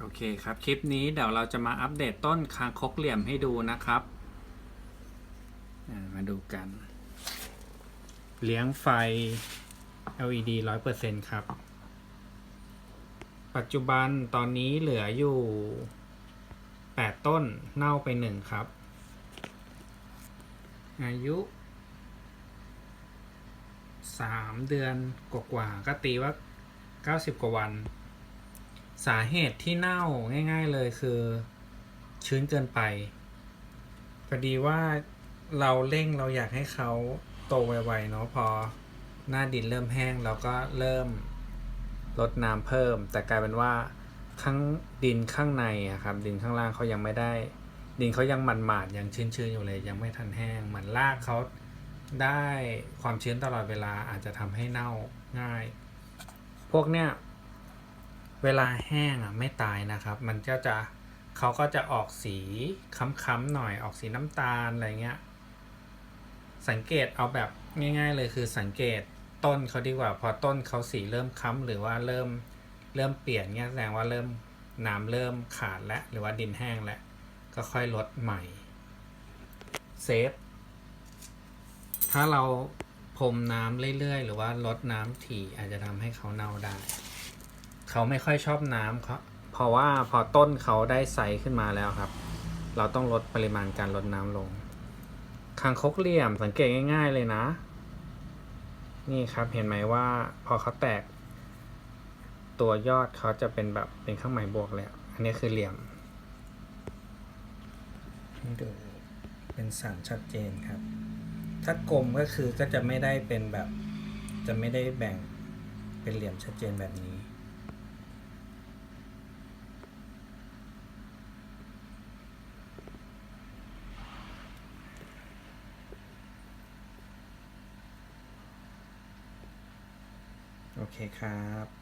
โอเคครับ คลิปนี้เดี๋ยวเราจะมาอัปเดตต้นคางคกเหลี่ยมให้ดูนะครับมาดูกัน เลี้ยงไฟ LED 100%ครับ ปัจจุบันตอนนี้เหลืออยู่ 8 ต้นเน่าไปหนึ่งครับ อายุ 3 เดือนกว่าๆก็ตีว่า 90 กว่าวัน สาเหตุที่เน่าง่าย ๆเลยคือ ชื้นเกินไปพอดีว่าเราเร่งเราอยากให้เขาโตไวๆเนาะพอหน้าดินเริ่มแห้งเราก็เริ่มลดน้ำเพิ่ม แต่กลายเป็นว่าข้างดินข้างในอะครับ ดินข้างล่างเขายังไม่ได้ ดินเขายังหมันหมาดยังชื้นๆอยู่เลย ยังไม่ทันแห้งเหมือนรากเขาได้ความชื้นตลอดเวลาอาจจะทำให้เน่าง่าย พวกเนี้ย เวลาแห้งอะไม่ตายนะครับ มันก็จะเขาก็จะออกสีค้ำๆหน่อยออกสีน้ำตาลอะไรเงี้ย สังเกตเอาแบบง่าย ๆ เลยคือสังเกตต้นเขาดีกว่า พอต้นเขาสีเริ่มค้ำหรือว่าเริ่มเริ่มเปลี่ยนเงี้ยแสดงว่าเริ่มน้ำเริ่มขาดแล้วหรือว่าดินแห้งแล้วก็ค่อยลดใหม่เซฟถ้าเราพรมน้ำเรื่อยๆ หรือว่าลดน้ำถี่อาจจะทำให้เขาเน่าได้ เขาไม่ค่อยชอบน้ำเขาเพราะว่าพอต้นเขาได้ไซส์ขึ้นมาแล้วครับ เราต้องลดปริมาณการลดน้ำลงคางคกเหลี่ยมสังเกตง่าย ๆเลยนะ นี่ครับเห็นไหมว่าพอเขาแตก ตัวยอดเขาจะเป็นแบบเป็นเครื่องหมายบวกแล้วอันนี้คือเหลี่ยมให้ดูเป็นสันชัดเจนครับ ถ้ากลมก็คือก็จะไม่ได้เป็นแบบ จะไม่ได้แบ่งเป็นเหลี่ยมชัดเจนแบบนี้ โอเคครับ